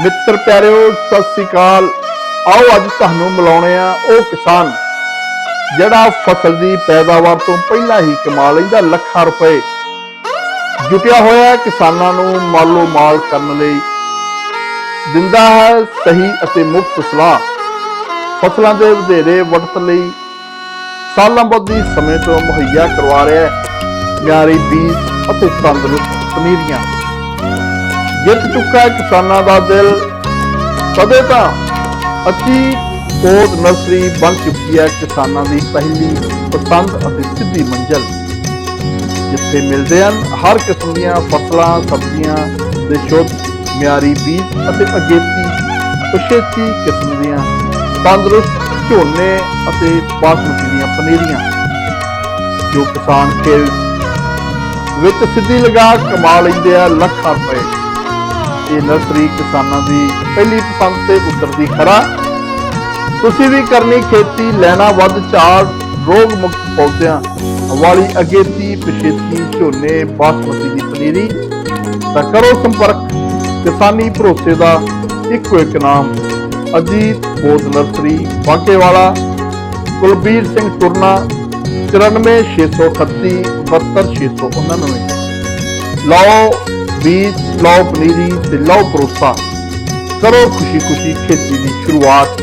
ਮਿੱਤਰ ਪਿਆਰਿਓ, ਸਤਿ ਸ੍ਰੀ ਅਕਾਲ। ਆਓ ਅੱਜ ਤੁਹਾਨੂੰ ਮਿਲਾਉਣੇ ਆ ਉਹ ਕਿਸਾਨ, ਜਿਹੜਾ ਫਸਲ ਦੀ ਪੈਦਾਵਾਰ ਤੋਂ ਪਹਿਲਾਂ ਹੀ ਕਮਾ ਲੈਂਦਾ ਲੱਖਾਂ ਰੁਪਏ। ਜੁਟਿਆ ਹੋਇਆ ਕਿਸਾਨਾਂ ਨੂੰ ਮਾਲੋ ਮਾਲ ਕਰਨ ਲਈ। ਦਿੰਦਾ ਹੈ ਸਹੀ ਅਤੇ ਮੁਫਤ ਸਲਾਹ। ਫਸਲਾਂ ਦੇ ਵਧੇਰੇ ਵੜਤ ਲਈ ਸਾਲਾਂ ਬੱਧੀ ਸਮੇਂ ਤੋਂ ਮੁਹੱਈਆ ਕਰਵਾ ਰਿਹਾ ਹੈ। ਮਿਆਰੀ ਬੀਜ ਅਤੇ ਤੰਦਰੁਸਤ ਪਨੀਰੀਆਂ। ਜਿੱਤ ਚੁੱਕਾ ਕਿਸਾਨਾਂ ਦਾ ਦਿਲ। ਕਦੇ ਤਾਂ ਅੱਛੀ ਪੌਦ ਨਰਸਰੀ ਬਣ ਚੁੱਕੀ ਹੈ ਕਿਸਾਨਾਂ ਦੀ ਪਹਿਲੀ ਪਸੰਦ ਅਤੇ ਸਿੱਧੀ ਮੰਜ਼ਲ। ਜਿੱਥੇ ਮਿਲਦੇ ਹਨ ਹਰ ਕਿਸਮ ਦੀਆਂ ਫਸਲਾਂ, ਸਬਜ਼ੀਆਂ ਦੇ ਸ਼ੁੱਧ, ਮਿਆਰੀ ਬੀਜ ਅਤੇ ਅਗੇਤੀ, ਪਛੇਤੀ ਕਿਸਮ ਦੀਆਂ ਤੰਦਰੁਸਤ ਝੋਨੇ ਅਤੇ ਬਾਸਮਤੀ ਦੀਆਂ ਪਨੀਰੀਆਂ। ਜੋ ਕਿਸਾਨ ਖੇਤ ਵਿੱਚ ਸਿੱਧੀ ਲਗਾ ਕਮਾ ਲੈਂਦੇ ਆ ਲੱਖਾਂ ਰੁਪਏ। ਇਹ ਨਰਸਰੀ ਕਿਸਾਨਾਂ ਦੀ ਪਹਿਲੀ ਪਸੰਦ ਤੇ ਉਤਰਦੀ ਖਰਾ। ਤੁਸੀਂ ਵੀ ਕਰਨੀ ਖੇਤੀ, ਲੈਣਾ ਵੱਧ ਝਾੜ ਰੋਗ ਮੁਕਤ ਪੌਦਿਆਂ, ਵਾਲੀ ਅਗੇਤੀ, ਪਛੇਤੀ, ਝੋਨੇ, ਬਾਸਮਤੀ ਦੀ ਪਨੀਰੀ। ਤਾਂ ਕਰੋ ਸੰਪਰਕ, ਕਿਸਾਨੀ ਭਰੋਸੇ ਦਾ ਇੱਕੋ ਇੱਕ ਨਾਮ, ਅਜੀਤ ਬੋਧ ਨਰਸਰੀ ਬਾਂਕੇਵਾਲਾ ਕੁਲਬੀਰ ਸਿੰਘ ਟੁਰਨਾ 94638 72699 ਲਓ ਬੀਜ ਲਓ ਪਨੀਰੀ ਤੇ ਲਓ ਪਰੋਸਾ। ਕਰੋ ਖੁਸ਼ੀ ਖੁਸ਼ੀ ਖੇਤੀ ਦੀ ਸ਼ੁਰੂਆਤ।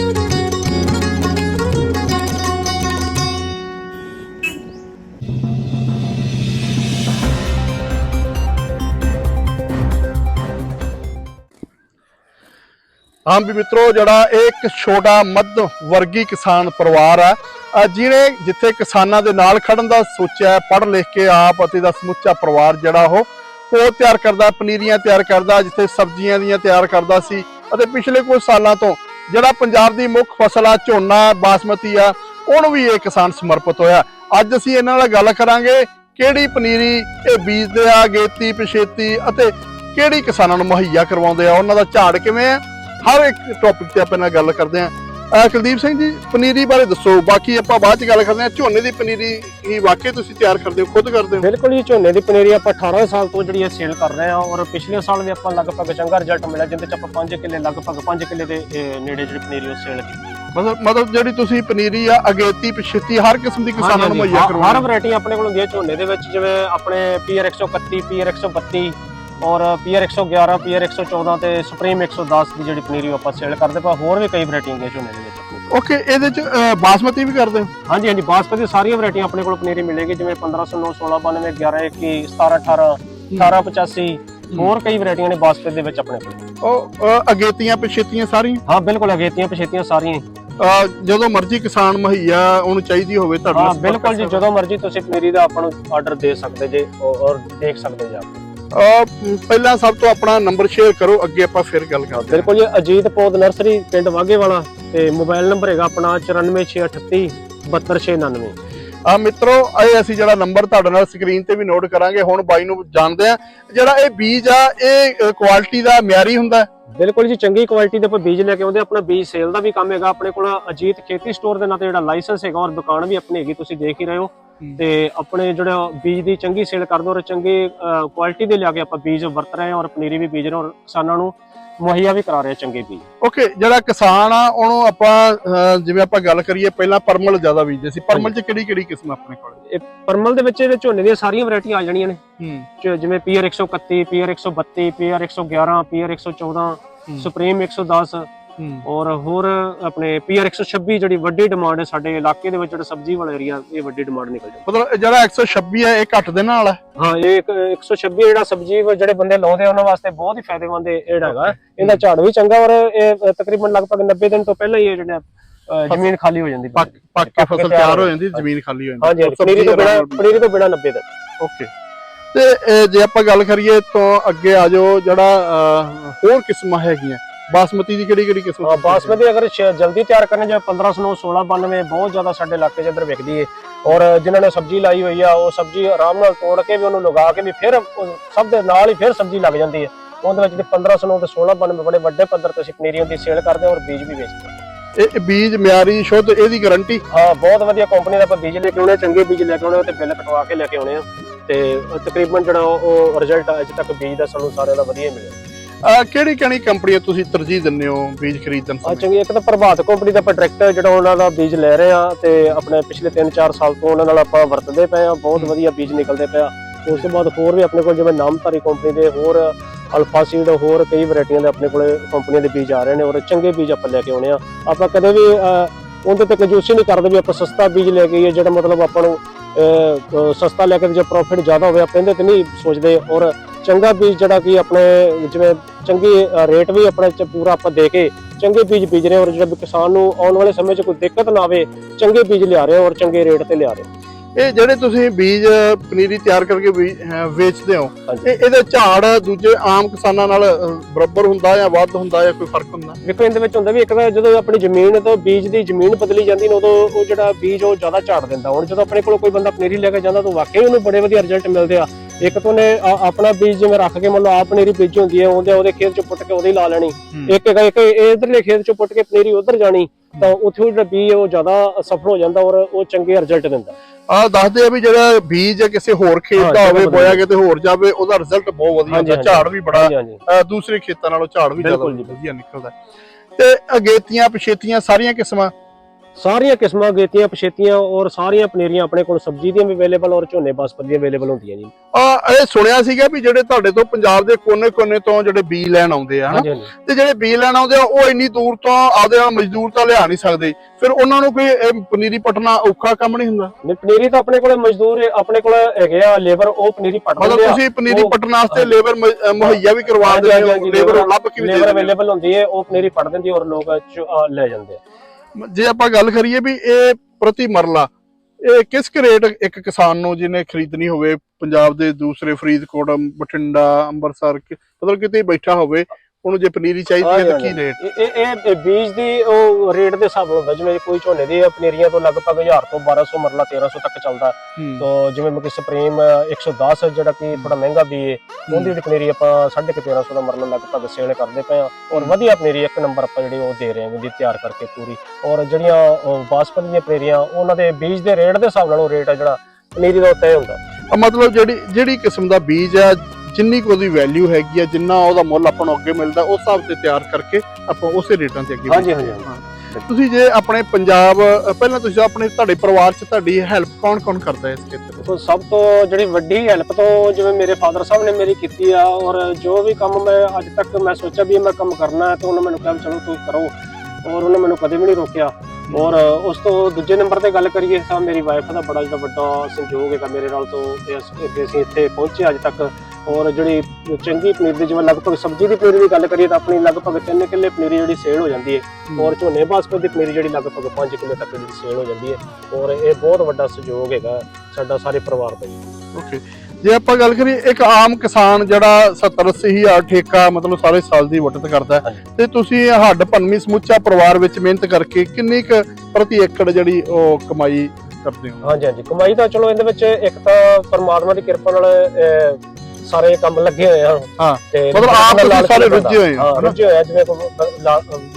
ਹਾਂ ਵੀ ਮਿੱਤਰੋ, ਜਿਹੜਾ ਇਹ ਇੱਕ ਛੋਟਾ ਮੱਧ ਵਰਗੀ ਕਿਸਾਨ ਪਰਿਵਾਰ ਆ ਜਿਹਨੇ ਜਿੱਥੇ ਕਿਸਾਨਾਂ ਦੇ ਨਾਲ ਖੜਨ ਦਾ ਸੋਚਿਆ ਪੜ੍ਹ ਲਿਖ ਕੇ ਆਪ ਅਤੇ ਦਾ ਸਮੁੱਚਾ ਪਰਿਵਾਰ ਜਿਹੜਾ ਉਹ ਉਹ ਤਿਆਰ ਕਰਦਾ, ਪਨੀਰੀਆਂ ਤਿਆਰ ਕਰਦਾ, ਜਿੱਥੇ ਸਬਜ਼ੀਆਂ ਦੀਆਂ ਤਿਆਰ ਕਰਦਾ ਸੀ। ਅਤੇ ਪਿਛਲੇ ਕੁਝ ਸਾਲਾਂ ਤੋਂ ਜਿਹੜਾ ਪੰਜਾਬ ਦੀ ਮੁੱਖ ਫਸਲ ਆ, ਝੋਨਾ, ਬਾਸਮਤੀ ਆ, ਉਹਨੂੰ ਵੀ ਇਹ ਕਿਸਾਨ ਸਮਰਪਿਤ ਹੋਇਆ। ਅੱਜ ਅਸੀਂ ਇਹਨਾਂ ਨਾਲ ਗੱਲ ਕਰਾਂਗੇ ਕਿਹੜੀ ਪਨੀਰੀ ਇਹ ਬੀਜਦੇ ਆ, ਗੇਤੀ, ਪਛੇਤੀ ਅਤੇ ਕਿਹੜੀ ਕਿਸਾਨਾਂ ਨੂੰ ਮੁਹੱਈਆ ਕਰਵਾਉਂਦੇ ਆ। ਉਹਨਾਂ ਦਾ ਝਾੜ ਕਿਵੇਂ ਆ? ਹਰ ਇੱਕ ਟੌਪਿਕ ਤੇ ਆਪਾਂ ਨਾਲ ਗੱਲ ਕਰਦੇ ਆ। ਕੁਲਦੀਪ ਸਿੰਘ ਜੀ ਪਨੀਰੀ ਬਾਰੇ ਦੱਸੋ। ਬਾਕੀ ਆਪਾਂ ਬਾਅਦ ਚ ਗੱਲ ਕਰਦੇ ਆ ਝੋਨੇ ਦੀ ਪਨੀਰੀ ਹੀ ਵਾਕਈ ਤੁਸੀਂ ਤਿਆਰ ਕਰਦੇ ਹੋ ਖੁਦ ਕਰਦੇ ਹੋ? ਬਿਲਕੁਲ ਜੀ ਝੋਨੇ ਦੀ ਪਨੀਰੀ ਆਪਾਂ 18 ਸਾਲ ਤੋਂ ਜਿਹੜੀ ਹੈ ਸੇਲ ਕਰ ਰਹੇ ਹਾਂ ਔਰ ਪਿਛਲੇ ਸਾਲ ਵੀ ਆਪਾਂ ਲਗਭਗ ਚੰਗਾ ਰਿਜ਼ਲਟ ਮਿਲਿਆ ਜਿੰਦੇ ਚ ਆਪਾਂ 5 ਕਿੱਲੇ ਲਗਭਗ 5 ਕਿੱਲੇ ਦੇ ਇਹ, ਨੇੜੇ ਜਿਹੜੀ ਪਨੀਰੀ ਉਹ ਸੇਲ ਕੀਤੀ। ਮਤਲਬ ਮਤਲਬ ਜਿਹੜੀ ਤੁਸੀਂ ਪਨੀਰੀ ਆ ਅਗੇਤੀ ਪਛੇਤੀ ਹਰ ਕਿਸਮ ਦੀ ਕਿਸਾਨਾਂ ਨੂੰ ਮੁਹੱਈਆ ਹਰ ਕਰਵਾਉਣੀ। ਵੈਰਾਈਟੀ ਆਪਣੇ ਕੋਲ ਹੁੰਦੀ ਹੈ ਝੋਨੇ ਦੇ ਵਿੱਚ ਜਿਵੇਂ ਆਪਣੇ ਪੀਆਰ 131 ਪੀਆਰ 132 ਔਰ ਪੀਆਰ 111 ਪੀਆਰ 114 ਤੇ ਸੁਪਰੀਮ 110 ਦੀ ਜਿਹੜੀ ਪਨੀਰੀ ਆਪਾਂ ਸੇਲ ਕਰਦੇ ਪਾ ਹੋਰ ਵੀ ਕਈ ਵੈਰਾਈਟੀਆਂ ਹੁੰਦੀਆਂ ਝੋਨੇ ਦੇ ਵਿੱਚ। ਆਪਣੇ ਕੋਲ। ਓਕੇ ਇਹਦੇ ਚ ਬਾਸਮਤੀ ਵੀ ਕਰਦੇ ਹੋ? ਹਾਂਜੀ ਹਾਂਜੀ ਬਾਸਪਤੀ ਸਾਰੀਆਂ ਵੈਰਾਈਟੀਆਂ ਆਪਣੇ ਕੋਲ ਪਨੀਰੀ ਮਿਲੇਗੀ ਜਿਵੇਂ 1509 1692 1121 1718 1885 ਹੋਰ ਕਈ ਵੈਰਾਈਟੀਆਂ ਨੇ ਬਾਸਪਤੀ ਦੇ ਵਿੱਚ ਆਪਣੇ ਕੋਲ। ਉਹ ਅਗੇਤੀਆਂ ਪਛੇਤੀਆਂ ਸਾਰੀਆਂ? ਹਾਂ ਬਿਲਕੁਲ ਅਗੇਤੀਆਂ ਪਛੇਤੀਆਂ ਸਾਰੀਆਂ ਹੀ। ਜਦੋਂ ਮਰਜ਼ੀ ਕਿਸਾਨ ਮੁਹੱਈਆ ਉਹਨੂੰ ਚਾਹੀਦੀ ਹੋਵੇ ਤੁਹਾਡੇ ਹਾਂ ਨਾਲ ਸੰਪਰਕ ਬਿਲਕੁਲ ਜੀ ਕਰ ਜਦੋਂ ਮਰਜ਼ੀ ਤੁਸੀਂ ਪਨੀਰੀ ਦਾ ਆਪਾਂ ਨੂੰ ਆਰਡਰ ਦੇ ਸਕਦੇ ਜੇ ਔ- ਔਰ ਦੇਖ ਸਕਦੇ ਜੇ ਆਪ। ਪਹਿਲਾਂ ਸਭ ਤੋਂ ਆਪਣਾ ਨੰਬਰ ਸ਼ੇਅਰ ਕਰੋ ਅੱਗੇ ਆਪਾਂ ਫਿਰ ਗੱਲ ਕਰਦੇ ਹਾਂ ਬਿਲਕੁਲ ਜੀ ਅਜੀਤ ਪੌਦ ਨਰਸਰੀ ਪਿੰਡ ਵਾਗੇ ਵਾਲਾ ਤੇ ਮੋਬਾਈਲ ਨੰਬਰ ਹੈਗਾ ਆਪਣਾ 94638 72699 ਆ ਮਿੱਤਰੋ ਇਹ ਅਸੀਂ ਜਿਹੜਾ ਨੰਬਰ ਤੁਹਾਡੇ ਨਾਲ ਸਕਰੀਨ ਤੇ ਵੀ ਨੋਟ ਕਰਾਂਗੇ ਹੁਣ ਬਾਈ ਨੂੰ ਜਾਣਦੇ ਆ ਜਿਹੜਾ ਇਹ ਬੀਜ ਆ ਇਹ ਕੁਆਲਿਟੀ ਦਾ ਮਿਆਰੀ ਹੁੰਦਾ? ਬਿਲਕੁਲ ਜੀ ਚੰਗੀ ਕੁਆਲਿਟੀ ਦੇ ਆਪਾਂ ਬੀਜ ਲੈ ਕੇ ਆਉਂਦੇ ਆਪਣਾ ਬੀਜ ਸੇਲ ਦਾ ਵੀ ਕੰਮ ਹੈਗਾ ਆਪਣੇ ਕੋਲ ਅਜੀਤ ਖੇਤੀ ਸਟੋਰ ਦੇ ਨਾਂ ਤੇ ਜਿਹੜਾ ਲਾਇਸੈਂਸ ਹੈਗਾ ਔਰ ਦੁਕਾਨ ਵੀ ਆਪਣੀ ਹੈਗੀ ਤੁਸੀਂ ਦੇਖ ਹੀ ਰਹੇ ਹੂੰ। ਤੇ ਆਪਣੇ ਜਿਹੜਾ ਬੀਜ ਦੀ ਚੰਗੀ ਸੇਲ ਕਰਦੇ ਔਰ ਚੰਗੀ ਕੁਆਲਿਟੀ ਦੇ ਲਿਆ ਕੇ ਆਪਾਂ ਬੀਜ ਵਰਤ ਰਹੇ ਹਾਂ ਔਰ ਪਨੀਰੀ ਵੀ ਬੀਜ ਰਹੇ ਹਾਂ ਔਰ ਕਿਸਾਨਾਂ ਨੂੰ ਮੁਹੱਈਆ ਵੀ ਕਰਾ ਰਹੇ ਹਾਂ ਚੰਗੇ ਬੀਜ। ਓਕੇ ਜਿਹੜਾ ਕਿਸਾਨ ਆ ਉਹਨੂੰ ਆਪਾਂ ਜਿਵੇਂ ਆਪਾਂ ਗੱਲ ਕਰੀਏ ਪਹਿਲਾਂ ਪਰਮਲ ਜ਼ਿਆਦਾ ਬੀਜਦੇ ਸੀ। ਪਰਮਲ ਚ ਕਿਹੜੀ ਕਿਹੜੀ ਕਿਸਮ ਆਪਣੇ ਕੋਲ? ਇਹ ਪਰਮਲ ਦੇ ਵਿੱਚ ਇਹਦੇ ਝੋਨੇ ਦੀਆਂ ਸਾਰੀਆਂ ਵੈਰਾਈਟੀਆਂ ਆ ਜਾਣੀਆਂ ਨੇ। ਜਿਵੇਂ PR 131 PR 132 PR 111 PR 114 supreme 110 ਹੂੰ। ਔਰ ਹੋਰ ਆਪਣੇ ਪੀਆਰ 126 ਜਿਹੜੀ ਵੱਡੀ ਡਿਮਾਂਡ ਹੈ ਸਾਡੇ ਇਲਾਕੇ ਦੇ ਵਿੱਚ ਜਿਹੜਾ ਸਬਜ਼ੀ ਵਾਲਾ ਏਰੀਆ ਇਹ ਵੱਡੀ ਡਿਮਾਂਡ ਨਿਕਲ ਜਾਂਦਾ ਮਤਲਬ ਜਿਹੜਾ 126 ਹੈ ਇਹ ਘੱਟ ਦੇ ਨਾਲ ਹੈ? ਹਾਂ ਇਹ ਇੱਕ 126 ਜਿਹੜਾ ਸਬਜ਼ੀ ਜਿਹੜੇ ਬੰਦੇ ਲਾਉਂਦੇ ਉਹਨਾਂ ਵਾਸਤੇ ਬਹੁਤ ਹੀ ਫਾਇਦੇਮੰਦ ਇਹ ਜਿਹੜਾ ਹੈਗਾ ਇਹਦਾ ਝਾੜ ਵੀ ਚੰਗਾ ਔਰ ਇਹ ਤਕਰੀਬਨ ਲਗਭਗ 90 ਦਿਨ ਤੋਂ ਪਹਿਲਾਂ ਹੀ ਇਹ ਜਿਹੜਾ ਜ਼ਮੀਨ ਖਾਲੀ ਹੋ ਜਾਂਦੀ ਪੱਕ ਕੇ ਫਸਲ ਤਿਆਰ ਹੋ ਜਾਂਦੀ ਜ਼ਮੀਨ ਖਾਲੀ ਹੋ ਜਾਂਦੀ। ਹਾਂਜੀ ਪਨੀਰੀ ਤੋਂ ਬਿਨਾ ਪਨੀਰੀ ਤੋਂ ਬਿਨਾ 90 ਦਿਨ। ਓਕੇ ਤੇ ਜੇ ਆਪਾਂ ਗੱਲ ਕਰੀਏ ਤਾਂ ਅੱਗੇ ਆ ਜਾਓ ਜਿਹੜਾ ਹੋਰ ਕਿਸਮਾਂ ਹੈਗੀਆਂ। ਬਾਸਮਤੀ ਦੀ ਕਿਹੜੀ ਕਿਹੜੀ ਕਿਸਮ ਹਾਂ ਬਾਸਮਤੀ ਅਗਰ ਸ਼- ਜਲਦੀ ਤਿਆਰ ਕਰਨੇ ਜਿਵੇਂ 1509 1692 ਬਹੁਤ ਜ਼ਿਆਦਾ ਸਾਡੇ ਇਲਾਕੇ 'ਚ ਇੱਧਰ ਵਿਕਦੀ ਹੈ ਔਰ ਜਿਨ੍ਹਾਂ ਨੇ ਸਬਜ਼ੀ ਲਾਈ ਹੋਈ ਆ ਉਹ ਸਬਜ਼ੀ ਆਰਾਮ ਨਾਲ ਤੋੜ ਕੇ ਵੀ ਉਹਨੂੰ ਲਗਾ ਕੇ ਵੀ ਫਿਰ ਉਹ ਸਭ ਦੇ ਨਾਲ ਹੀ ਫਿਰ ਸਬਜ਼ੀ ਲੱਗ ਜਾਂਦੀ ਹੈ ਉਹਦੇ ਵਿੱਚ ਤੇ 1509 ਤੇ 1692 ਬੜੇ ਵੱਡੇ ਪੱਧਰ ਤੇ ਅਸੀਂ ਪਨੀਰੀਆਂ ਦੀ ਸੇਲ ਕਰਦੇ ਹਾਂ ਔਰ ਬੀਜ ਵੀ ਵੇਚਦੇ ਹਾਂ। ਇਹ ਬੀਜ ਮਿਆਰੀ ਸ਼ੁੱਧ ਇਹਦੀ ਗਾਰੰਟੀ? ਹਾਂ ਬਹੁਤ ਵਧੀਆ ਕੰਪਨੀ ਦਾ ਆਪਾਂ ਬੀਜ ਲੈ ਕੇ ਆਉਣੇ ਆ, ਚੰਗੇ ਬੀਜ ਲੈ ਕੇ ਆਉਣੇ ਆ ਤੇ ਬਿੱਲ ਕਟਵਾ ਕੇ ਲੈ ਕੇ ਆਉਣੇ ਆ ਤੇ ਤਕਰੀਬਨ ਜਿਹੜਾ ਉਹ ਰਿਜ਼ਲਟ ਅਜੇ ਤੱਕ ਬੀਜ ਦਾ ਸਾਨੂੰ ਸਾਰਿਆਂ ਦਾ ਵਧੀਆ ਹੀ ਮਿਲਿਆ। ਅਹ ਕਿਹੜੀ ਕਿਹੜੀ ਕੰਪਨੀਆਂ ਤੁਸੀਂ ਤਰਜੀਹ ਦਿੰਦੇ ਹੋ ਬੀਜ ਖਰੀਦਣ ਆ ਸਮੇਂ? ਚੰਗੀ ਇੱਕ ਤਾਂ ਪ੍ਰਭਾਤ ਕੰਪਨੀ ਦਾ ਆਪਾਂ ਟਰੈਕਟਰ ਜਿਹੜਾ ਉਹਨਾਂ ਦਾ ਬੀਜ ਲੈ ਰਹੇ ਆ ਤੇ ਆਪਣੇ ਪਿਛਲੇ 3-4 ਸਾਲ ਤੋਂ ਉਹਨਾਂ ਨਾਲ ਆਪਾਂ ਵਰਤਦੇ ਪਏ ਆ ਬਹੁਤ ਹੂੰ। ਵਧੀਆ ਬੀਜ ਨਿਕਲਦੇ ਪਿਆ ਉਸ ਤੋਂ ਬਾਅਦ ਹੋਰ ਵੀ ਆਪਣੇ ਕੋਲ ਜਿਵੇਂ ਨਾਮਧਾਰੀ ਕੰਪਨੀ ਦੇ ਹੋਰ ਅਲਫਾ ਸੀਡ ਹੋਰ ਕਈ ਵੈਰਾਈਟੀਆਂ ਦੇ ਆਪਣੇ ਕੋਲੇ ਕੰਪਨੀਆਂ ਦੇ ਬੀਜ ਆ ਰਹੇ ਨੇ ਔਰ ਚੰਗੇ ਬੀਜ ਆਪਾਂ ਲੈ ਕੇ ਆਉਣੇ ਆ। ਆਪਾਂ ਕਦੇ ਵੀ ਅਹ, ਉਹਦੇ ਤੇ ਕੰਜੂਸੀ ਨਹੀਂ ਕਰਦੇ ਵੀ ਆਪਾਂ ਸਸਤਾ ਬੀਜ ਲੈ ਕੇ ਆਈਏ ਜਿਹੜਾ ਮਤਲਬ ਆਪਾਂ ਨੂੰ ਸਸਤਾ ਲੈ ਕੇ ਜੇ ਪ੍ਰੋਫਿਟ ਜ਼ਿਆਦਾ ਹੋਵੇ, ਆਪਾਂ ਇਹਦੇ ਤੇ ਨਹੀਂ ਸੋਚਦੇ। ਔਰ ਚੰਗਾ ਬੀਜ ਜਿਹੜਾ ਕਿ ਆਪਣੇ, ਜਿਵੇਂ ਚੰਗੀ ਰੇਟ ਵੀ ਆਪਣੇ ਚ ਪੂਰਾ ਆਪਾਂ ਦੇ ਕੇ ਚੰਗੇ ਬੀਜ ਬੀਜ ਰਹੇ ਔਰ ਜਿਹੜਾ ਕਿਸਾਨ ਨੂੰ ਆਉਣ ਵਾਲੇ ਸਮੇਂ 'ਚ ਕੋਈ ਦਿੱਕਤ ਨਾ ਆਵੇ, ਚੰਗੇ ਬੀਜ ਲਿਆ ਰਹੇ ਔਰ ਚੰਗੇ ਰੇਟ ਤੇ ਲਿਆ ਰਹੇ ਇਹ ਜਿਹੜੇ ਤੁਸੀਂ ਬੀਜ ਪਨੀਰੀ ਤਿਆਰ ਕਰਕੇ ਵੇਚਦੇ ਹੋ। ਇਹ ਇਹਦੇ ਝਾੜ ਦੂਜੇ ਆਮ ਕਿਸਾਨਾਂ ਨਾਲ ਬਰਾਬਰ ਹੁੰਦਾ ਜਾਂ ਵੱਧ ਹੁੰਦਾ ਜਾਂ ਕੋਈ ਫ਼ਰਕ ਹੁੰਦਾ? ਵੇਖੋ ਇਹਦੇ ਵਿੱਚ ਹੁੰਦਾ ਵੀ ਇੱਕ ਤਾਂ ਜਦੋਂ ਆਪਣੀ ਜ਼ਮੀਨ ਤੋਂ ਬੀਜ ਦੀ ਜ਼ਮੀਨ ਬਦਲੀ ਜਾਂਦੀ ਨੇ ਉਦੋਂ ਉਹ ਜਿਹੜਾ ਬੀਜ ਉਹ ਜ਼ਿਆਦਾ ਝਾੜ ਦਿੰਦਾ। ਹੁਣ ਜਦੋਂ ਆਪਣੇ ਕੋਲ ਕੋਈ ਬੰਦਾ ਪਨੀਰੀ ਲੈ ਕੇ ਜਾਂਦਾ ਤਾਂ ਵਾਕਈ ਉਹਨੂੰ ਬੜੇ ਵਧੀਆ ਰਿਜ਼ਲਟ ਮਿਲਦੇ ਆ। ਇੱਕ ਤੋਂ ਨੇ ਆਪਣਾ ਬੀਜ ਜਿਵੇਂ ਰੱਖ ਕੇ ਮੰਨ ਲਓ ਆਪ ਪਨੀਰੀ ਬੀਜੀ ਹੁੰਦੀ ਹੈ ਉਹਦੇ ਉਹਦੇ ਖੇਤ ਚੋਂ ਪੁੱਟ ਕੇ ਉਹਦੇ ਲਾ ਲੈਣੀ ਇੱਕ ਇੱਕ ਇਧਰਲੇ ਖੇਤ ਚੋਂ ਪੁੱਟ ਕੇ ਪਨੀਰੀ ਉਧਰ ਜਾਣੀ ਤਾਂ ਉੱਥੇ ਜਿਹੜਾ ਬੀਜ ਹੈ ਉਹ ਜ਼ਿਆਦਾ ਸਫਲ ਹੋ ਜਾਂਦਾ ਔਰ ਉਹ ਚੰਗੇ ਰਿਜ਼ਲਟ ਦਿੰਦਾ ਆ ਦੱਸਦੇ ਆ ਵੀ ਜਿਹੜਾ ਬੀਜ ਕਿਸੇ ਹੋਰ ਖੇਤ ਦਾ ਹੋਵੇ। ਬੋਇਆ ਕਿਤੇ ਹੋਰ ਜਾਵੇ ਉਹਦਾ ਰਿਜ਼ਲਟ ਬਹੁਤ ਵਧੀਆ ਹੁੰਦਾ। ਝਾੜ ਵੀ ਬੜਾ ਦੂਸਰੇ ਖੇਤਾਂ ਨਾਲੋਂ ਝਾੜ ਵੀ ਜ਼ਿਆਦਾ। ਵਧੀਆ ਨਿਕਲਦਾ ਤੇ ਅਗੇਤੀਆਂ ਪਛੇਤੀਆਂ ਸਾਰੀਆਂ ਕਿਸਮਾਂ ਸਾਰੀਆਂ ਕਿਸਮਾਂ ਗੇਤੀਆਂ ਪਛੇਤੀਆਂ ਔਰ ਸਾਰੀਆਂ ਪਨੀਰੀਆਂ ਆਪਣੇ ਕੋਲ ਸਬਜ਼ੀ ਦੀਆਂ ਵੀ ਅਵੇਲੇਬਲ ਔਰ ਝੋਨੇ ਬਾਸਪਤੀ ਦੀਆਂ ਅਵੇਲੇਬਲ ਹੁੰਦੀਆਂ ਜੀ। ਆ ਇਹ ਸੁਣਿਆ ਸੀਗਾ ਵੀ ਜਿਹੜੇ ਤੁਹਾਡੇ ਤੋਂ ਪੰਜਾਬ ਦੇ ਕੋਨੇ-ਕੋਨੇ ਤੋਂ ਜਿਹੜੇ ਬੀਜ ਲੈਣ ਆਉਂਦੇ ਆ ਹਨਾ? ਤੇ ਜਿਹੜੇ ਬੀਜ ਲੈਣ ਆਉਂਦੇ ਆ ਉਹ ਇੰਨੀ ਦੂਰ ਤੋਂ ਨਾਲ ਮਜ਼ਦੂਰ ਤਾਂ ਲਿਆ ਨਹੀਂ ਸਕਦੇ। ਫਿਰ ਉਹਨਾਂ ਨੂੰ ਕੋਈ ਇਹ ਪਨੀਰੀ ਪਟਣਾ ਔਖਾ ਕੰਮ ਨਹੀਂ ਹੁੰਦਾ? ਨਹੀਂ ਪਨੀਰੀ ਤਾਂ ਆਪਣੇ ਕੋਲੇ ਮਜ਼ਦੂਰ ਆਪਣੇ ਕੋਲ ਹੈਗੇ ਆ ਲੇਬਰ ਉਹ ਪਨੀਰੀ ਪੱਟ ਮਤਲਬ ਦਿੰਦੇ ਆ। ਤੁਸੀਂ ਪਨੀਰੀ ਪਟਣ ਵਾਸਤੇ। ਲੇਬਰ ਮੁਹੱਈਆ ਵੀ ਕਰਵਾ ਦਿੰਦੇ ਹੋ ਲੇਬਰ ਲੱਭ ਕੇ ਵੀ ਦੇ ਲੇਬਰ ਦਿੰਦੇ ਅਵੇਲੇਬਲ ਹੁੰਦੀ ਹੈ ਉਹ ਪਨੀਰੀ ਪੱਟ ਦਿੰਦੀ ਔਰ ਲੋਕ ਲੈ ਜਾਂਦੇ ਆ। ਜੇ ਆਪਾਂ ਗੱਲ ਕਰੀਏ ਵੀ ਇਹ ਪ੍ਰਤੀ ਮਰਲਾ, ਇਹ ਕਿਸ ਰੇਟ ਇੱਕ ਕਿਸਾਨ ਨੂੰ ਜਿਹਨੇ ਖਰੀਦਣੀ ਹੋਵੇ, ਪੰਜਾਬ ਦੇ ਦੂਸਰੇ ਫਰੀਦਕੋਟ, ਬਠਿੰਡਾ, ਅੰਮ੍ਰਿਤਸਰ ਮਤਲਬ ਕਿਤੇ ਬੈਠਾ ਹੋਵੇ ਉਹਨੂੰ ਜੇ ਪਨੀਰੀ ਚਾਹੀਦੀ ਹੈ ਤਾਂ ਕੀ ਰੇਟ ਇਹ ਇਹ- ਇਹ ਬੀਜ ਦੀ ਉਹ ਰੇਟ ਦੇ ਹਿਸਾਬ ਨਾਲ ਜਿਵੇਂ ਕੋਈ ਝੋਨੇ ਦੀ ਪਨੀਰੀਆਂ ਤੋਂ ਲਗਭਗ 1000 ਤੋਂ 1200 ਮਰਲਾ 1300 ਤੱਕ ਚੱਲਦਾ। ਤੋ ਜਿਵੇਂ ਮੈਂ ਕਿ ਸੁਪਰੀਮ 110 ਜਿਹੜਾ ਕਿ ਥੋੜਾ ਮਹਿੰਗਾ ਵੀ ਹੈ ਉਹਦੀ ਜਿਹੜੀ ਪਨੀਰੀ ਆਪਾਂ 1350 ਦਾ ਮਰਲਾ ਲਗਭਗ ਸੇਲ ਕਰਦੇ ਪਏ ਆ ਔਰ ਵਧੀਆ ਪਨੀਰੀ ਇੱਕ ਨੰਬਰ ਆਪਾਂ ਜਿਹੜੀ ਉਹ ਦੇ ਰਹੇ ਹਾਂ ਜੀ ਤਿਆਰ ਕਰਕੇ ਪੂਰੀ। ਔਰ ਜਿਹੜੀਆਂ ਬਾਸਪਤੀ ਦੀਆਂ ਪਨੀਰੀਆਂ ਉਹਨਾਂ ਦੇ ਬੀਜ ਦੇ ਰੇਟ ਦੇ ਹਿਸਾਬ ਨਾਲ ਉਹ ਰੇਟ ਆ ਜਿਹੜਾ ਪਨੀਰੀ ਦਾ ਤੈਅ ਹੁੰਦਾ। ਮਤਲਬ ਜਿਹੜੀ ਜਿਹੜੀ ਕਿਸਮ ਦਾ ਬੀਜ ਆ ਜਿੰਨੀ ਕੁ ਉਹਦੀ ਵੈਲਿਊ ਹੈਗੀ ਆ ਜਿੰਨਾ ਉਹਦਾ ਮੁੱਲ ਆਪਾਂ ਨੂੰ ਅੱਗੇ ਮਿਲਦਾ ਉਸ ਹਿਸਾਬ ਤੇ ਤਿਆਰ ਕਰਕੇ ਆਪਾਂ ਉਸੇ ਰੇਟਾਂ ਤੇ ਅੱਗੇ ਹਾਂਜੀ ਹਾਂਜੀ। ਤੁਸੀਂ ਜੇ ਆਪਣੇ ਪੰਜਾਬ ਪਹਿਲਾਂ ਤੁਸੀਂ ਆਪਣੇ ਤੁਹਾਡੇ ਪਰਿਵਾਰ 'ਚ ਤੁਹਾਡੀ ਹੈਲਪ ਕੌਣ ਕੌਣ ਕਰਦਾ ਹੈ ਇਸ ਖੇਤਰ ਤੋਂ ਸਭ ਤੋਂ ਜਿਹੜੀ ਵੱਡੀ ਹੈਲਪ ਤੋਂ ਜਿਵੇਂ ਮੇਰੇ ਫਾਦਰ ਸਾਹਿਬ ਨੇ ਮੇਰੀ ਕੀਤੀ ਆ ਔਰ ਜੋ ਵੀ ਕੰਮ ਮੈਂ ਅੱਜ ਤੱਕ ਮੈਂ ਸੋਚਿਆ ਵੀ ਮੈਂ ਕੰਮ ਕਰਨਾ ਹੈ ਤਾਂ ਉਹਨਾਂ ਮੈਨੂੰ ਕਿਹਾ ਚਲੋ ਤੁਸੀਂ ਕਰੋ ਔਰ ਉਹਨੇ ਮੈਨੂੰ ਕਦੇ ਵੀ ਨਹੀਂ ਰੋਕਿਆ। ਔਰ ਉਸ ਤੋਂ ਦੂਜੇ ਨੰਬਰ ਤੇ ਗੱਲ ਕਰੀਏ ਤਾਂ ਮੇਰੀ ਵਾਈਫ ਦਾ ਬੜਾ ਜਿਹੜਾ ਵੱਡਾ ਸੰਯੋਗ ਹੈਗਾ ਮੇਰੇ ਨਾਲ ਤੋਂ ਅਸੀਂ ਇੱਥੇ ਪਹੁੰਚੇ ਅੱਜ ਤੱਕ। ਔਰ ਜਿਹੜੀ ਚੰਗੀ ਪਨੀਰ ਦੀ ਜਿਵੇਂ ਲਗਭਗ ਸਬਜ਼ੀ ਦੀ ਪਨੀਰ ਦੀ ਗੱਲ ਕਰੀਏ ਤਾਂ ਆਪਣੀ ਲਗਭਗ 3 ਕਿੱਲੇ ਪਨੀਰ ਜਿਹੜੀ ਸੇਲ ਹੋ ਜਾਂਦੀ ਹੈ ਔਰ ਝੋਨੇ ਬਾਸਪਤ ਦੀ ਪਨੀਰੀ ਜਿਹੜੀ ਲਗਭਗ 5 ਕਿੱਲੇ ਤੱਕ ਜਿਹੜੀ ਸੇਲ ਹੋ ਜਾਂਦੀ ਹੈ ਔਰ ਇਹ ਬਹੁਤ ਵੱਡਾ ਸਹਿਯੋਗ ਹੈਗਾ ਸਾਡਾ ਸਾਰੇ ਪਰਿਵਾਰ ਦਾ ਜੀ। ਓਕੇ। ਜੇ ਆਪਾਂ ਗੱਲ ਕਰੀਏ ਇੱਕ ਆਮ ਕਿਸਾਨ ਜਿਹੜਾ 70 80 ਹਜ਼ਾਰ ਠੇਕਾ ਮਤਲਬ ਸਾਰੇ ਸਾਲ ਦੀ ਵਟਤ ਕਰਦਾ। ਤੇ ਤੁਸੀਂ ਹੱਡ ਭੰਨਵੀਂ ਸਮੁੱਚਾ ਪਰਿਵਾਰ ਵਿੱਚ ਮਿਹਨਤ ਕਰਕੇ ਕਿੰਨੀ ਕੁ ਪ੍ਰਤੀ ਏਕੜ ਜਿਹੜੀ ਉਹ ਕਮਾਈ ਕਰਦੇ ਹੋ? ਹਾਂਜੀ ਹਾਂਜੀ। ਕਮਾਈ ਤਾਂ ਚਲੋ ਇਹਦੇ ਵਿੱਚ ਇੱਕ ਤਾਂ ਪਰਮਾਤਮਾ ਦੀ ਕਿਰਪਾ ਨਾਲ ਸਾਰੇ ਕੰਮ ਲੱਗੇ ਹੋਏ ਆ ਹਾਂ, ਤੇ ਮਤਲਬ ਆਪ ਤੁਸੀਂ ਸਾਰੇ ਰੁੱਝੇ ਹੋਏ ਹੋ, ਹਾਂ ਹਨਾ? ਰੁੱਝੇ ਹੋਏ ਆ ਜਿਵੇਂ ਕੋਈ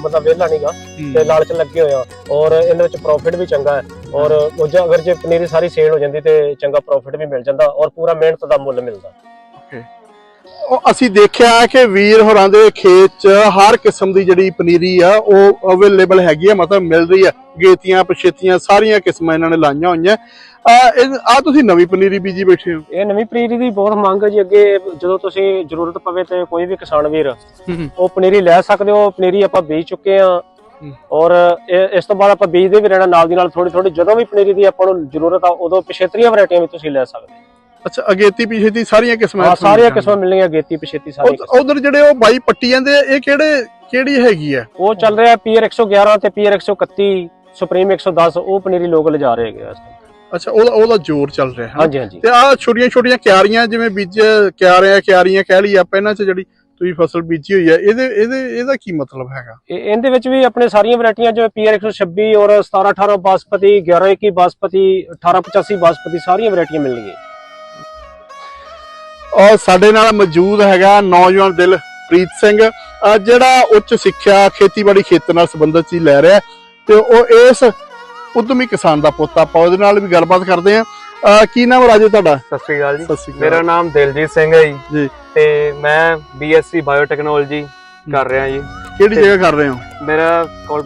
ਮਤਲਬ ਵਿਹਲਾ ਨਹੀਂਗਾ ਤੇ ਲਾਲਚ ਲੱਗੇ ਹੋਏ ਆ। ਔਰ ਇਹਦੇ ਵਿੱਚ ਪ੍ਰੋਫਿਟ ਵੀ ਚੰਗਾ ਹੈ। ਔਰ ਉਹ ਅਗਰ ਜੇ ਪਨੀਰੀ ਸਾਰੀ ਸੇਲ ਹੋ ਜਾਂਦੀ ਤੇ ਚੰਗਾ ਪ੍ਰੋਫਿਟ ਵੀ ਮਿਲ ਜਾਂਦਾ ਔਰ ਪੂਰਾ ਮਿਹਨਤ ਦਾ ਮੁੱਲ ਮਿਲਦਾ। ਉਹ ਅਸੀਂ ਦੇਖਿਆ ਕਿ ਵੀਰ ਹੋਰਾਂ ਦੇ ਖੇਤ 'ਚ ਹਰ ਕਿਸਮ ਦੀ ਜਿਹੜੀ ਪਨੀਰੀ ਆ ਉਹ ਅਵੇਲੇਬਲ ਹੈਗੀ ਆ ਮਤਲਬ ਮਿਲ ਰਹੀ ਆ। ਗੇਤੀਆਂ ਪਛੇਤੀਆਂ ਸਾਰੀਆਂ ਕਿਸਮਾਂ ਇਹਨਾਂ ਨੇ ਲਾਈਆਂ ਹੋਈਆਂ। ਆ ਆ ਤੁਸੀਂ ਨਵੀਂ ਪਨੀਰੀ ਬੀਜੀ ਬੈਠੇ ਹੋ? ਇਹ ਨਵੀਂ ਪਨੀਰੀ ਦੀ ਬਹੁਤ ਮੰਗ ਹੈ ਜੀ ਅੱਗੇ ਜਦੋਂ ਤੁਸੀਂ ਜ਼ਰੂਰਤ ਪਵੇ ਤੇ ਕੋਈ ਵੀ ਕਿਸਾਨ ਵੀਰ ਉਹ ਪਨੀਰੀ ਲੈ ਸਕਦੇ ਹੋ ਪਨੀਰੀ ਆਪਾਂ ਬੀਜ ਚੁੱਕੇ ਆ ਹੂੰ। ਔਰ ਇਸ ਤੋਂ ਬਾਅਦ ਆਪਾਂ ਬੀਜਦੇ ਵੀ ਰਹਿਣਾ ਨਾਲ ਦੀ ਨਾਲ ਥੋੜੀ ਥੋੜੀ ਜਦੋਂ ਵੀ ਪਨੀਰੀ ਦੀ ਆਪਾਂ ਨੂੰ ਜ਼ਰੂਰਤ ਆ ਉਦੋਂ ਪਿਛੇਤਰੀਆਂ ਵੈਰਾਈਟੀਆਂ ਵੀ ਤੁਸੀਂ ਲੈ ਸਕਦੇ ਅੱਛਾ ਅਗੇਤੀ ਪਿਛੇਤੀ ਸਾਰੀਆਂ ਕਿਸਮਾਂ ਹਾਂ ਸਾਰੀਆਂ ਕਿਸਮਾਂ ਮਿਲਣਗੀਆਂ ਗੇਤੀ ਪਿਛੇਤੀ ਸਾਰੀਆਂ। ਉਧਰ ਜਿਹੜੇ ਉਹ ਬਾਈ ਪੱਟੀ ਜਾਂਦੇ ਇਹ ਕਿਹੜੇ ਕਿਹੜੀ ਹੈਗੀ ਆ? ਉਹ ਚੱਲ ਰਿਹਾ ਪੀਆਰ 111 ਤੇ ਪੀਆਰ 131 ਸੁਪਰੀਮ 110 ਉਹ ਪਨੀਰੀ ਲੋਕ ਲਿਜਾ ਰਹੇ ਹੈਗੇ ਇਸ। ਅੱਛਾ ਉਹਦਾ ਉਹਦਾ ਜ਼ੋਰ ਚੱਲ ਰਿਹਾ ਹੈ। ਹਾਂਜੀ ਹਾਂਜੀ। ਤੇ ਆ ਛੋਟੀਆਂ ਛੋਟੀਆਂ ਕਿਆਰੀਆਂ ਜਿਵੇਂ ਬੀਜ ਕਿਆਰੀਆਂ ਕਿਆਰੀਆਂ ਕਹਿ ਲਈ ਆਪਾਂ ਇਹਨਾਂ 'ਚ ਜਿਹੜੀ ਤੁਸੀਂ ਫਸਲ ਬੀਜੀ ਹੋਈ ਆ ਇਹਦੇ ਇਹਦੇ ਇਹਦਾ ਕੀ ਮਤਲਬ ਹੈਗਾ? ਇਹ- ਇਹਦੇ ਵਿੱਚ ਵੀ ਆਪਣੇ ਸਾਰੀਆਂ ਵੈਰਾਈਟੀਆਂ ਜਿਵੇਂ ਪੀਆਰ 126 ਔਰ 17 18 ਬਾਸਪਤੀ 11 21 ਬਾਸਪਤੀ 18 85 ਬਾਸਪਤੀ ਸਾਰੀਆਂ ਵੈਰਾਈਟੀਆਂ ਮਿਲਣਗੀਆਂ। ਔਰ ਸਾਡੇ ਨਾਲ ਮੌਜੂਦ ਹੈਗਾ ਨੌਜਵਾਨ ਦਿਲ ਪ੍ਰੀਤ ਸਿੰਘ। ਜਿਹੜਾ ਉੱਚ ਸਿੱਖਿਆ ਖੇਤੀਬਾੜੀ ਖੇਤਰ ਨਾਲ ਸੰਬੰਧਿਤ ਚੀਜ਼ ਲੈ ਰਿਹਾ ਤੇ ਉਹ ਇਸ ਉਦਮੀ ਕਿਸਾਨ ਦਾ ਪੁੱਤ ਆ, ਉਹਦੇ ਨਾਲ ਵੀ ਗੱਲਬਾਤ ਕਰਦੇ ਆ ਕੀ ਨਾਮ ਰਾਜੇ ਤੁਹਾਡਾ? ਸਤਿ ਸ੍ਰੀ ਅਕਾਲ ਜੀ। ਮੇਰਾ ਨਾਮ ਦਿਲਜੀਤ ਸਿੰਘ ਹੈ ਜੀ। ਤੇ ਮੈਂ ਬੀਐਸਸੀ ਬਾਇਓਟੈਕਨੋਲੋਜੀ ਕਰ ਰਿਹਾ ਜੀ। ਕਿਹੜੀ ਜਗ੍ਹਾ ਕਰ ਰਹੇ ਹੋ? ਮੇਰਾ ਕੋਲ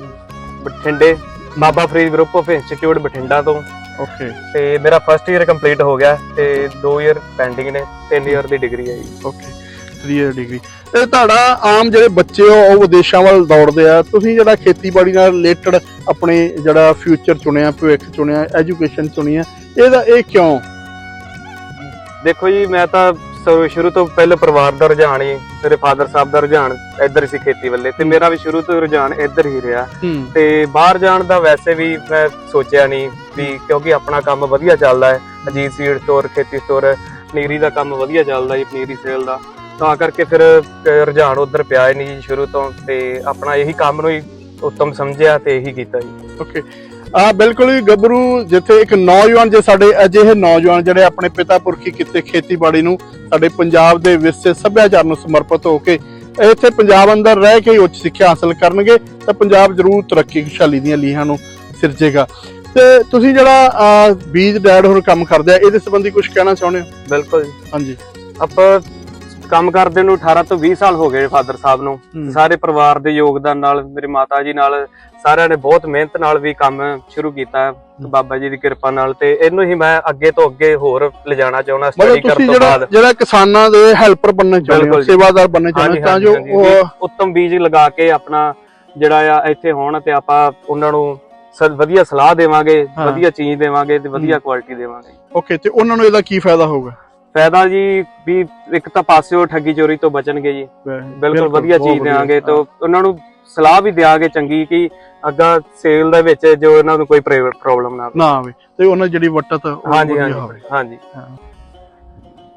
ਬਠਿੰਡੇ Baba Farid group of institute Bathinda ਤੋਂ। ਓਕੇ ਤੇ ਮੇਰਾ ਫਰਸਟ ਇਅਰ ਕੰਪਲੀਟ ਹੋ ਗਿਆ ਤੇ 2 ਇਅਰ ਪੈਂਡਿੰਗ ਨੇ 3 ਇਅਰ ਦੀ ਡਿਗਰੀ ਹੈ ਜੀ। ਓਕੇ 3 ਇਅਰ ਡਿਗਰੀ ਤੇ ਤੁਹਾਡਾ ਆਮ ਜਿਹੜੇ ਬੱਚੇ ਹੋ ਉਹ ਵਿਦੇਸ਼ਾਂ ਵੱਲ ਦੌੜਦੇ ਆ ਤੁਸੀਂ ਜਿਹੜਾ ਖੇਤੀਬਾੜੀ ਨਾਲ ਰਿਲੇਟਡ ਆਪਣੇ ਜਿਹੜਾ ਫਿਊਚਰ ਚੁਣਿਆ ਭਵਿੱਖ ਚੁਣਿਆ ਐਜੂਕੇਸ਼ਨ ਚੁਣੀ ਆ ਇਹਦਾ ਇਹ ਕਿਉਂ? ਦੇਖੋ ਜੀ ਮੈਂ ਤਾਂ ਸ- ਸ਼ੁਰੂ ਤੋਂ ਪਹਿਲੇ ਪਰਿਵਾਰ ਦਾ ਰੁਝਾਨ ਹੀ ਮੇਰੇ ਫਾਦਰ ਸਾਹਿਬ ਦਾ ਰੁਝਾਨ ਇੱਧਰ ਸੀ ਖੇਤੀ ਵੱਲੇ। ਤੇ ਮੇਰਾ ਵੀ ਸ਼ੁਰੂ ਤੋਂ ਰੁਝਾਨ ਇੱਧਰ ਹੀ ਰਿਹਾ। ਹੂੰ। ਤੇ ਬਾਹਰ ਜਾਣ ਦਾ ਵੈਸੇ ਵੀ ਮੈਂ ਸੋਚਿਆ ਨਹੀਂ ਵੀ ਕਿਉਂਕਿ ਆਪਣਾ ਕੰਮ ਵਧੀਆ ਚੱਲਦਾ ਹੈ। ਅਜੀਤ ਸੀਡ ਸਟੋਰ ਖੇਤੀ ਸਟੋਰ ਪਨੀਰੀ ਦਾ ਕੰਮ ਵਧੀਆ ਚੱਲਦਾ ਜੀ ਪਨੀਰੀ ਸੇਲ ਦਾ। ਤਾਂ ਕਰਕੇ ਫਿਰ ਅਹ, ਰੁਝਾਨ ਉਧਰ ਪਿਆ ਹੀ ਨਹੀਂ ਜੀ ਸ਼ੁਰੂ ਤੋਂ। ਤੇ ਆਪਣਾ ਇਹੀ ਕੰਮ ਨੂੰ ਹੀ ਉੱਤਮ ਸਮਝਿਆ ਤੇ ਇਹੀ ਕੀਤਾ ਜੀ। ਓਕੇ ਆ ਬਿਲਕੁਲ ਹੀ ਗੱਭਰੂ ਜਿੱਥੇ ਇੱਕ ਨੌਜਵਾਨ ਜੇ ਸਾਡੇ ਅਜਿਹੇ ਨੌਜਵਾਨ ਜਿਹੜੇ ਆਪਣੇ ਪਿਤਾ ਪੁਰਖੀ ਕਿਤੇ ਖੇਤੀਬਾੜੀ ਨੂੰ ਸਾਡੇ ਪੰਜਾਬ ਦੇ ਵਿਰਸੇ ਸੱਭਿਆਚਾਰ ਨੂੰ ਸਮਰਪਿਤ ਹੋ ਕੇ ਇੱਥੇ ਪੰਜਾਬ ਅੰਦਰ ਰਹਿ ਕੇ ਉੱਚ ਸਿੱਖਿਆ ਹਾਸਲ ਕਰਨਗੇ ਤਾਂ ਪੰਜਾਬ ਜ਼ਰੂਰ ਤਰੱਕੀ ਖੁਸ਼ਹਾਲੀ ਦੀਆਂ ਲੀਹਾਂ ਨੂੰ ਸਿਰਜੇਗਾ। ਤੇ ਤੁਸੀਂ ਜਿਹੜਾ ਬੀਜ ਡੈਡ ਹੋਰ ਕੰਮ ਕਰਦੇ ਆ ਇਹਦੇ ਸੰਬੰਧੀ ਕੁਝ ਕਹਿਣਾ ਚਾਹੁੰਦੇ ਹੋ? ਬਿਲਕੁਲ ਜੀ। ਹਾਂਜੀ। ਆਪਾਂ ਕੰਮ ਕਰਦੇ ਨੂੰ 18 ਤੋਂ 20 ਸਾਲ ਹੋ ਗਏ ਫਾਦਰ ਸਾਹਿਬ ਨੂੰ। ਸਾਰੇ ਪਰਿਵਾਰ ਦੇ ਯੋਗਦਾਨ ਨਾਲ ਮੇਰੇ ਮਾਤਾ ਜੀ ਨਾਲ ਸਾਰਿਆਂ ਨੇ ਬਹੁਤ ਮਿਹਨਤ ਨਾਲ ਵੀ ਕੰਮ ਸ਼ੁਰੂ ਕੀਤਾ। ਬਾਬਾ ਜੀ ਦੀ ਕਿਰਪਾ ਨਾਲ ਤੇ ਇਹਨੂੰ ਹੀ ਮੈਂ ਅੱਗੇ ਤੋਂ ਅੱਗੇ ਹੋਰ ਲਿਜਾਣਾ ਚਾਹੁੰਦਾ ਸਟੱਡੀ ਕਰਨ ਤੋਂ ਬਾਅਦ। ਜਿਹੜਾ ਕਿਸਾਨਾਂ ਦੇ ਹੈਲਪਰ ਬਣਨਾ ਚਾਹੁੰਦੇ। ਸੇਵਾਦਾਰ ਬਣਨਾ ਚਾਹੁੰਦੇ ਤਾਂ ਜੋ ਉੱਤਮ ਬੀਜ ਲਗਾ ਕੇ ਆਪਣਾ ਜਿਹੜਾ ਆ ਇੱਥੇ ਹੋਣ ਤੇ ਆਪਾਂ ਉਹਨਾਂ ਨੂੰ ਵਧੀਆ ਸਲਾਹ ਦੇਵਾਂਗੇ। ਵਧੀਆ ਚੀਜ਼ ਦੇਵਾਂਗੇ ਤੇ ਵਧੀਆ ਕੁਆਲਿਟੀ ਦੇਵਾਂਗੇ। ਓਕੇ ਤੇ ਉਹਨਾਂ ਨੂੰ ਇਹਦਾ ਕੀ ਫਾਇਦਾ ਹੋਊਗਾ? ਫਾਇਦਾ ਜੀ ਵੀ ਇੱਕ ਤਾਂ ਪਾਸਿਓ ਠੱਗੀ ਚੋਰੀ ਤੋਂ ਬਚਣਗੇ ਜੀ। ਬਿਲਕੁਲ ਵਧੀਆ ਚੀਜ਼ ਦੇਵਾਂਗੇ। ਤਾਂ ਉਹਨਾਂ ਨੂੰ ਸਲਾਹ ਵੀ ਦਿਆਂਗੇ ਚੰਗੀ ਕਿ ਅੱਗਾ ਸੇਲ ਦੇ ਵਿੱਚ ਜੋ ਇਹਨਾਂ ਨੂੰ ਕੋਈ ਪ੍ਰੋਬਲਮ ਨਾ ਆਵੇ। ਨਾ ਆਵੇ। ਤੇ ਉਹਨਾਂ ਦੀ ਜਿਹੜੀ ਵਟਤ ਉਹ ਹਾਂਜੀ ਵਧੀਆ ਹਾਂਜੀ।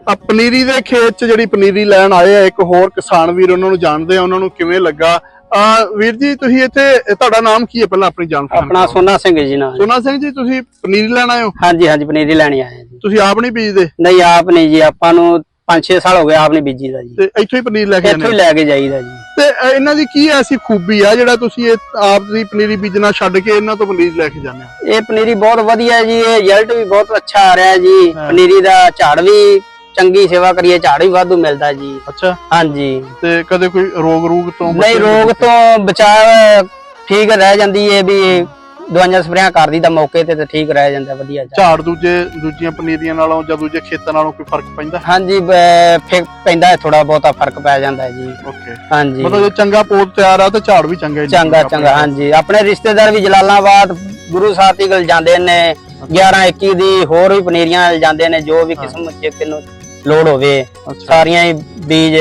ਆ ਪਨੀਰੀ ਦੇ ਖੇਤ 'ਚ ਜਿਹੜੀ ਪਨੀਰੀ ਲੈਣ ਆਏ ਆ ਇੱਕ ਹੋਰ ਕਿਸਾਨ ਵੀਰ ਉਹਨਾਂ ਨੂੰ ਜਾਣਦੇ ਆ ਉਹਨਾਂ ਨੂੰ ਕਿਵੇਂ ਲੱਗਾ? ਆ ਵੀਰ ਜੀ ਤੁਸੀਂ ਇੱਥੇ ਇਹ ਤੁਹਾਡਾ ਨਾਮ ਕੀ ਹੈ ਪਹਿਲਾਂ ਆਪਣੀ ਜਾਣ ਪਛਾਣ ਆਪਣਾ ਕਰਵਾਓ। ਸੋਨਾ ਸਿੰਘ ਜੀ ਨਾਲ। ਸੋਨਾ ਸਿੰਘ ਜੀ ਤੁਸੀਂ ਪਨੀਰੀ ਲੈਣ ਆਏ ਹੋ? ਹਾਂਜੀ ਹਾਂਜੀ ਪਨੀਰੀ ਲੈਣੀ ਆਏ ਜੀ। ਤੁਸੀਂ ਆਪ ਨਹੀਂ ਬੀਜਦੇ? ਨਹੀਂ ਆਪ ਨਹੀਂ ਜੀ ਆਪਾਂ ਨੂੰ 5-6 ਸਾਲ ਹੋ ਗਏ ਆਪ ਨਹੀਂ ਬੀਜੀ ਦਾ ਜੀ। ਤੇ ਇੱਥੋਂ ਹੀ ਪਨੀਰ ਲੈ ਕੇ ਇੱਥੋਂ ਜਾਂਦੇ ਹੀ ਲੈ ਕੇ ਜਾਈਦਾ ਜੀ। ਤੇ ਅ, ਇਹਨਾਂ ਦੀ ਕੀ ਐਸੀ ਖੂਬੀ ਆ ਜਿਹੜਾ ਤੁਸੀਂ ਇਹ ਆਪ ਦੀ ਪਨੀਰੀ ਬੀਜਣਾ ਛੱਡ ਕੇ ਇਹਨਾਂ ਤੋਂ ਪਨੀਰ ਲੈ ਕੇ ਜਾਂਦੇ ਹੋ ਇਹ ਪਨੀਰੀ ਬਹੁਤ ਵਧੀਆ ਹੈ ਜੀ ਇਹ ਰਿਜ਼ਲਟ ਵੀ ਬਹੁਤ ਅੱਛਾ ਆ ਰਿਹਾ ਜੀ। ਹਾਂ। ਪਨੀਰੀ ਦਾ ਝਾੜ ਵੀ ਚੰਗੀ ਸੇਵਾ ਕਰੀਏ ਝਾੜ ਵੀ ਵਾਧੂ ਮਿਲਦਾ ਜੀ। ਅੱਛਾ। ਹਾਂਜੀ। ਤੇ ਕਦੇ ਕੋਈ ਰੋਗ ਰੂਗ ਤੋਂ ਨਹੀਂ ਬਚੇ? ਰੋਗ ਤੋਂ ਬਚਾਅ ਠੀਕ ਰਹਿ ਜਾਂਦੀ ਹੈ ਵੀ ਦਵਾਈਆਂ ਸਪਰੇਆਂ ਕਰਦੀ ਦਾ ਮੌਕੇ ਤੇ ਤੇ ਠੀਕ ਰਹਿ ਜਾਂਦਾ ਵਧੀਆ ਝਾੜ। ਝਾੜ ਦੂਜੇ ਦੂਜੀਆਂ ਪਨੀਰੀਆਂ ਨਾਲੋਂ ਜਾਂ ਦੂਜੇ ਖੇਤਾਂ ਨਾਲੋਂ ਕੋਈ ਫ਼ਰਕ ਪੈਂਦਾ? ਹਾਂਜੀ ਬ- ਫਿਰ ਪੈਂਦਾ ਹੈ ਥੋੜਾ ਬਹੁਤਾ ਫ਼ਰਕ ਪੈ ਜਾਂਦਾ ਹੈ ਜੀ। ਓਕੇ। ਹਾਂਜੀ। ਮਤਲਬ ਜੇ ਚੰਗਾ ਪੋਤ ਤਿਆਰ ਆ ਤਾਂ ਝਾੜ ਵੀ ਚੰਗਾ ਹੀ ਚੰਗਾ ਚੰਗਾ ਹਾਂਜੀ। ਆਪਣੇ ਰਿਸ਼ਤੇਦਾਰ ਵੀ ਜਲਾਲਾਬਾਦ ਗੁਰੂ ਸਾਹਿਬ ਦੀ ਗੱਲ ਜਾਂਦੇ ਨੇ 11 21 ਦੀ ਹੋਰ ਵੀ ਪਨੀਰੀਆਂ ਜਾਂਦੇ ਨੇ ਜੋ ਵੀ ਕਿਸਮ ਚ ਕਿਨੂੰ ਲੋੜ ਹੋਵੇ ਅੱਛਾ। ਸਾਰੀਆਂ ਹੀ ਬੀਜ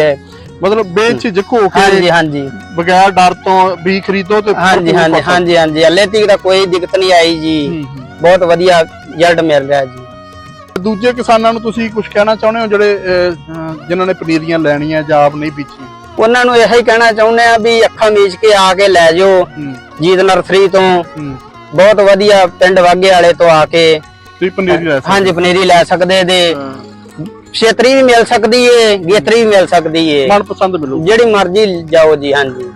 ਮਤਲਬ ਬੇਝਿਜਕ ਹੋ। ਹਾਂਜੀ ਕੇ ਹਾਂਜੀ ਬਗੈਰ ਡਰ ਤੋਂ ਵੀ ਖਰੀਦੋ ਤੇ ਹਾਂਜੀ ਹਾਂਜੀ। ਹਾਂਜੀ ਹਾਂਜੀ। ਹਲੇ ਤੱਕ ਤਾਂ ਕੋਈ ਦਿੱਕਤ ਨਹੀਂ ਆਈ ਜੀ। ਬਹੁਤ ਵਧੀਆ ਰਿਜ਼ਲਟ ਮਿਲ ਰਿਹਾ ਜੀ। ਦੂਜੇ ਕਿਸਾਨਾਂ ਨੂੰ ਤੁਸੀਂ ਕੁਝ ਕਹਿਣਾ ਚਾਹੁੰਦੇ ਹੋ ਜਿਹੜੇ ਜਿਨ੍ਹਾਂ ਨੇ ਪਨੀਰੀਆਂ ਲੈਣੀਆਂ ਜਾਂ ਆਪ ਨਹੀਂ ਬੀਜੀਆਂ? ਉਹਨਾਂ ਨੂੰ ਇਹੋ ਹੀ ਕਹਿਣਾ ਚਾਹੁੰਦੇ ਆ ਵੀ ਅੱਖਾਂ ਮੀਚ ਕੇ ਆ ਕੇ ਲੈ ਜਾਓ। ਜੀਤ ਨਰਸਰੀ ਤੋਂ। ਬਹੁਤ ਵਧੀਆ ਪਿੰਡ ਵਾਗੇ ਵਾਲੇ ਤੋਂ ਆ ਕੇ ਤੁਸੀਂ ਪਨੀਰੀ ਲੈ ਸਕਦੇ ਹਾਂਜੀ ਪਨੀਰੀ ਲੈ ਸਕਦੇ ਦੇ। ਛੇਤਰੀ ਵੀ ਮਿਲ ਸਕਦੀ ਏ ਗੇਤਰੀ ਵੀ ਮਿਲ ਸਕਦੀ ਏ। ਮਨਪਸੰਦ ਮਿਲੂ ਜਿਹੜੀ ਮਰਜ਼ੀ ਜਾਓ ਜੀ ਹਾਂਜੀ।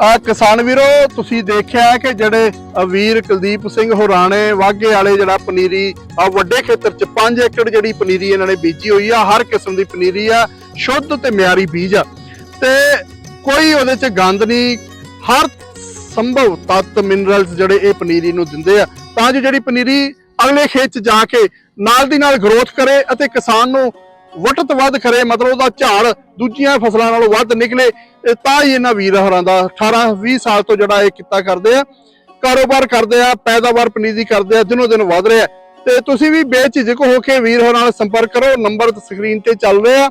ਆ ਕਿਸਾਨ ਵੀਰੋ ਤੁਸੀਂ ਦੇਖਿਆ ਹੈ ਕਿ ਜਿਹੜੇ ਵੀਰ ਕੁਲਦੀਪ ਸਿੰਘ ਹੋਰਾਣੇ ਵਾਗੇ ਵਾਲੇ ਜਿਹੜਾ ਪਨੀਰੀ ਆ ਵੱਡੇ ਖੇਤਰ ਚ 5 ਏਕੜ ਜਿਹੜੀ ਪਨੀਰੀ ਇਹਨਾਂ ਨੇ ਬੀਜੀ ਹੋਈ ਆ ਹਰ ਕਿਸਮ ਦੀ ਪਨੀਰੀ ਆ ਸ਼ੁੱਧ ਤੇ ਮਿਆਰੀ ਬੀਜ ਆ। ਤੇ ਕੋਈ ਉਹਦੇ ਚ ਗੰਦ ਨਹੀਂ ਹਰ ਸੰਭਵ ਤੱਤ ਮਿਨਰਲਸ ਜਿਹੜੇ ਇਹ ਪਨੀਰੀ ਨੂੰ ਦਿੰਦੇ ਆ। ਤਾਂ ਜੋ ਜਿਹੜੀ ਪਨੀਰੀ ਅਗਲੇ ਖੇਤ ਚ ਜਾ ਕੇ ਨਾਲ ਦੀ ਨਾਲ ਗਰੋਥ ਕਰੇ ਅਤੇ ਕਿਸਾਨ ਨੂੰ ਵਟਤ ਵੱਧ ਕਰੇ, ਮਤਲਬ ਉਹਦਾ ਝਾੜ ਦੂਜੀਆਂ ਫਸਲਾਂ ਨਾਲੋਂ ਵੱਧ ਨਿਕਲੇ ਤਾਂ ਹੀ ਇਹਨਾਂ ਵੀਰ ਹਰਾਂ ਦਾ 18 20 ਸਾਲ ਤੋਂ ਜਿਹੜਾ ਇਹ ਕਿੱਤਾ ਕਰਦੇ ਆ। ਕਾਰੋਬਾਰ ਕਰਦੇ ਆ, ਪੈਦਾਵਾਰ ਪਨੀਰੀ ਕਰਦੇ ਆ, ਦਿਨੋ ਦਿਨ ਵਧ ਰਿਹਾ। ਤੇ ਤੁਸੀਂ ਵੀ ਬੇਝਿਜਕ ਹੋ ਕੇ ਵੀਰ ਹੋਰਾਂ ਨਾਲ ਸੰਪਰਕ ਕਰੋ, ਨੰਬਰ ਸਕਰੀਨ ਤੇ ਚੱਲ ਰਿਹਾ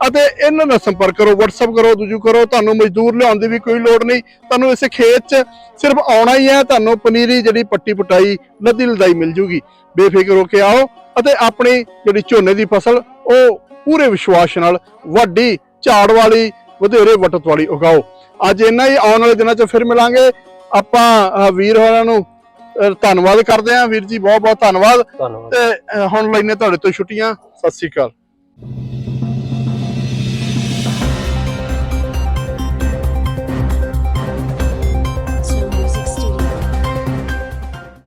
ਅਤੇ ਇਹਨਾਂ ਨਾਲ ਸੰਪਰਕ ਕਰੋ WhatsApp ਕਰੋ ਦੂਜੂ ਕਰੋ ਤੁਹਾਨੂੰ ਮਜ਼ਦੂਰ ਲਿਆਉਣ ਦੀ ਵੀ ਕੋਈ ਲੋੜ ਨਹੀਂ। ਤੁਹਾਨੂੰ ਇਸੇ ਖੇਤ 'ਚ ਸਿਰਫ ਆਉਣਾ ਹੀ ਹੈ ਤੁਹਾਨੂੰ ਪਨੀਰੀ ਜਿਹੜੀ ਪੱਟੀ ਪਟਾਈ ਨਦੀ ਲਦਾਈ ਮਿਲ ਜੂਗੀ। ਬੇਫਿਕਰ ਹੋ ਕੇ ਆਓ ਅਤੇ ਆਪਣੀ ਜਿਹੜੀ ਝੋਨੇ ਦੀ ਫਸਲ ਉਹ ਪੂਰੇ ਵਿਸ਼ਵਾਸ ਨਾਲ ਵੱਡੀ ਝਾੜ ਵਾਲੀ ਵਧੇਰੇ ਵਟਤ ਵਾਲੀ ਉਗਾਓ। ਅੱਜ ਇੰਨਾ ਹੀ ਆਉਣ ਵਾਲੇ ਦਿਨਾਂ 'ਚ ਫਿਰ ਮਿਲਾਂਗੇ। ਆਪਾਂ ਵੀਰ ਹੋਰਾਂ ਨੂੰ ਧੰਨਵਾਦ ਕਰਦੇ ਹਾਂ। ਵੀਰ ਜੀ ਬਹੁਤ ਬਹੁਤ ਧੰਨਵਾਦ। ਤੇ ਹੁਣ ਲੈਨੇ ਤੁਹਾਡੇ ਤੋਂ ਛੁੱਟੀਆਂ। ਸਤਿ ਸ਼੍ਰੀ ਅਕਾਲ।